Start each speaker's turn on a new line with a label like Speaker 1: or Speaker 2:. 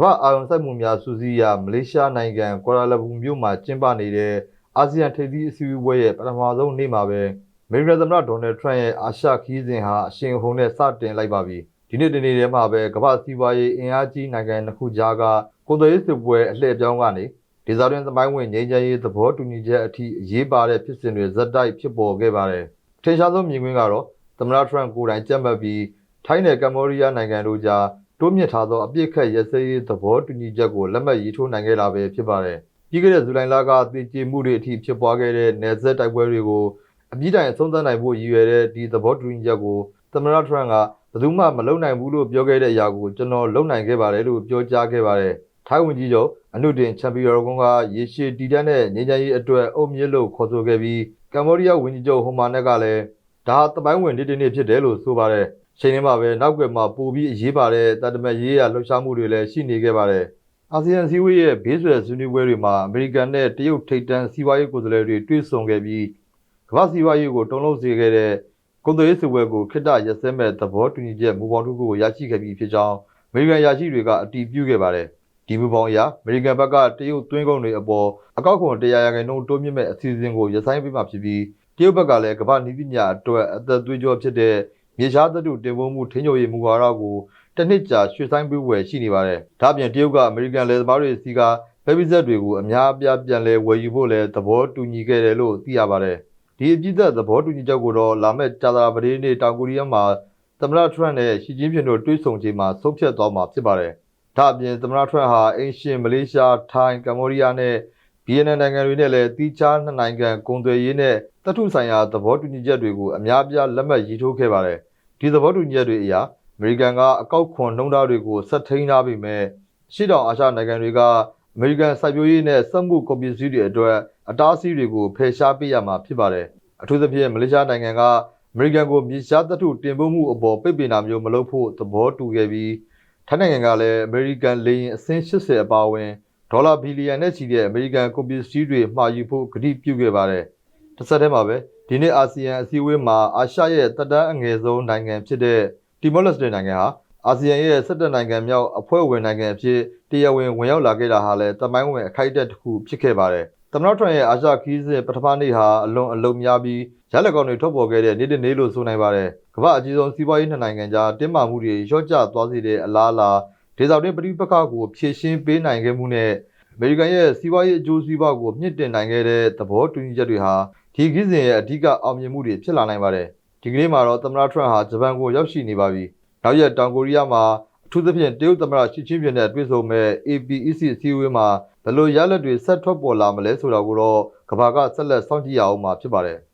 Speaker 1: ကမ္ဘာအာရုံစိုက်မှုများစူးစီးရာမလေးရှားနိုင်ငံကွာလာလမ်ပူမြို့မှာကျင်းပနေတဲ့အာဆီယံထိပ်သီးအစည်းအဝေးရဲ့ပထမဆုံးနေ့မှာပဲအမေရိကန်သမ္မတဒေါ်နယ်ထရန့်ရဲ့အာရှခီးစဉ်ဟာအရှိန်အဟုန်နဲ့စတင်လိုက်ပါပြီဒီနေ့ဒီနေ့ထဲမှာပဲကမ္ဘာစီးပွားရေးအင်အားကြီးနိုင်ငံတစ်ခုကြားကကုန်သွယ်ရေးစစ်ပွဲအလှည့်ပြောင်းကနေဒေသတွင်းသမိုင်းဝင်ငြိမ်းချမ်းရေးသဘောတူညီချက်အထိအရေးပါတဲ့ဖြစ်စဉ်တွေဇက်တိုက်ဖြစ်ပေါ်ခဲ့ပါတယ်ထင်ရှားဆုံးမြင်ကွင်းကတော့သမ္မတထရန့်ကိုယ်တိုင်ကြက်မှတ်ပြီးထိုင်းနယ်ကမ္ဘောဒီးယားနိုင်ငံတို့ကြား တိုးမြင့်ထားသောအပြစ်ခတ်ရစရေးသဘောတူညီချက်ကိုလက်မှတ်ရေးထိုးနိုင်ခဲ့တာပဲဖြစ်ပါတယ်။ပြီးခဲ့တဲ့ဇူလိုင်လကတည်ကြည်မှုတွေအထိဖြစ်ပွားခဲ့တဲ့နယ်စပ်တိုက်ပွဲတွေကိုအပြစ်တိုင်အဆုံးသတ်နိုင်ဖို့ရည်ရွယ်တဲ့ဒီသဘောတူညီချက်ကိုသမ္မတထရန့်ကဘယ်သူမှမလုပ်နိုင်ဘူးလို့ပြောခဲ့တဲ့အရာကိုကျွန်တော်လုပ်နိုင်ခဲ့ပါတယ်လို့ပြောကြားခဲ့ပါတယ်။ထိုင်းဝန်ကြီးချုပ်အနုတင်ချန်ပီယံကွန်ကရေရှည်တည်တတ်တဲ့ငြိမ်းချမ်းရေးအတွက်အုပ်မြစ်လို့ခေါ်ဆိုခဲ့ပြီးကမ္ဘောဒီးယားဝန်ကြီးချုပ်ဟိုမာနက်ကလည်း ဒါသမိုင်းဝင်နေ့တစ်နေ့ဖြစ်တယ်လို့ဆိုပါတယ်။ချိန်ထဲမှာပဲနောက်ွယ်မှာပိုပြီးအရေးပါတဲ့တန်တမတ်ရေးရလှုပ်ရှားမှုတွေလည်းရှိနေခဲ့ပါတယ်။အာဆီယံစည်းဝေးရဲ့ဘေးဆွယ်ဆွေးနွေးပွဲတွေမှာအမေရိကန်နဲ့တရုတ်ထိပ်တန်းစီးပွားရေးကိုယ်စားလှယ်တွေတွေ့ဆုံခဲ့ပြီးကမ္ဘာစီးပွားရေးကိုတုံ့လုံးစေခဲ့တဲ့ကုန်သွယ်ရေးစစ်ပွဲကိုခိတ္တရက်စဲမဲ့သဘောတူညီချက်မူပေါင်းတစ်ခုကိုရရှိခဲ့ပြီးဖြစ်ကြောင်းအမေရိကန်ရာရှိတွေကအတည်ပြုခဲ့ပါတယ်။ဒီမူပေါင်းအရအမေရိကန်ဘက်ကတရုတ်သွင်းကုန်တွေအပေါ်အကောက်ခွန်100ရာခိုင်နှုန်းတိုးမြင့်မဲ့အစီအစဉ်ကိုရပ်ဆိုင်းပေးမှဖြစ်ပြီး တရုတ်ဘက်ကလည်းကမ္ဘာနီးပညာအတွက်အသက်သွေးကြောဖြစ်တဲ့မြေရှားသတ္တုတင်ပို့မှုထိန်းချုပ်ရေးမူဝါဒကိုတစ်နှစ်ကြာရွှေ့ဆိုင်းပေးဝယ်ရှိနေပါတယ်။ဒါ့အပြင်တရုတ်ကအမေရိကန်လယ်သမားတွေစီကပဲပိစက်တွေကိုအများအပြားပြန်လည်ဝယ်ယူဖို့လည်းသဘောတူညီခဲ့တယ်လို့သိရပါတယ်။ဒီအပြည့်သက်သဘောတူညီချက်ကိုတော့လာမယ့်ကြာသပတေးနေ့တောင်ကိုရီးယားမှာသမ္မတထရန့်နဲ့ရှီကျင်းဖျင်တို့တွေ့ဆုံချိန်မှာဆုံးဖြတ်သွားမှာဖြစ်ပါတယ်။ဒါ့အပြင်သမ္မတထရန့်ဟာအင်ရှင်မလေးရှား၊ထိုင်း၊ကမ္ဘောဒီးယားနဲ့ ဗီယက်နမ်နိုင်ငံတွေနဲ့လည်းတီးခြားနှစ်နိုင်ငံကုန်သွယ်ရေးနဲ့တပ်ထုဆိုင်ရာသဘောတူညီချက်တွေကိုအများအပြားလက်မှတ်ရေးထိုးခဲ့ပါတယ်။ဒီသဘောတူညီချက်တွေအရအမေရိကန်ကအကောက်ခွန်နှုန်းထားတွေကိုဆက်ထိန်းထားပေမဲ့ရှေ့တောင်အာရှနိုင်ငံတွေကအမေရိကန်စိုက်ပျိုးရေးနဲ့စက်မှုကုန်ပစ္စည်းတွေအတွက်အတားအဆီးတွေကိုဖယ်ရှားပေးရမှာဖြစ်ပါတယ်။အထူးသဖြင့်မလေးရှားနိုင်ငံကအမေရိကန်ကိုမြေရှားသတ္တုတင်ပို့မှုအပေါ်ပိတ်ပင်တာမျိုးမလုပ်ဖို့သဘောတူခဲ့ပြီးထိုင်းနိုင်ငံကလည်းအမေရိကန်လေယာဉ်အစင်း80အပါအဝင် ဒေါ်လာဘီလီယံနဲ့ချီတဲ့အမေရိကန်ကုန်ပစ္စည်းတွေမှာယူဖို့ကတိပြုခဲ့ပါတယ်။တစ်ဆက်တည်းမှာပဲဒီနေ့အာဆီယံအစည်းအဝေးမှာအာရှရဲ့တက်တန်းအငယ်ဆုံးနိုင်ငံဖြစ်တဲ့တီမောလက်စတေနိုင်ငံဟာအာဆီယံရဲ့၁၇နိုင်ငံမြောက်အဖွဲ့ဝင်နိုင်ငံအဖြစ်တရားဝင်ဝင်ရောက်လာခဲ့တာဟာလည်းတမိုင်းဝင်အခိုက်အတန့်တစ်ခုဖြစ်ခဲ့ပါတယ်။သမ္မတထရန့်ရဲ့အာရှခီးစဉ်ပထမနေ့ဟာအလွန်အလုံများပြီးရလက်ကောင်တွေထုတ်ပေါ်ခဲ့တဲ့နေ့တစ်နေ့လို့ဆိုနိုင်ပါတယ်။ကမ္ဘာအကြီးဆုံးစီးပွားရေးနှစ်နိုင်ငံကြားတင်းမာမှုတွေလျော့ကျသွားစေတဲ့အလားအလာ ဒေသတွင်းပြည်ပခါကိုဖြည့်ရှင်းပေးနိုင်ခဲ့မှုနဲ့အမေရိကန်ရဲ့စီးပွားရေးအကျိုးစီးပွားကိုမြင့်တင်နိုင်ခဲ့တဲ့သဘောတူညီချက်တွေဟာဒီခီးစဉ်ရဲ့အဓိကအောင်မြင်မှုတွေဖြစ်လာနိုင်ပါတယ်။ဒီကနေ့မှာတော့သမ္မတထရန့်ဟာဂျပန်ကိုရောက်ရှိနေပါပြီ။နောက်ရက်တောင်ကိုရီးယားမှာအထူးသဖြင့်တရုတ်သမ္မတရှီကျင်းပင်နဲ့တွေ့ဆုံမဲ့ APEC အစည်းအဝေးမှာဘယ်လိုရလဒ်တွေဆက်ထွက်ပေါ်လာမလဲဆိုတာကိုတော့ကမ္ဘာကဆက်လက်စောင့်ကြည့်ရအောင်မှာဖြစ်ပါတယ်။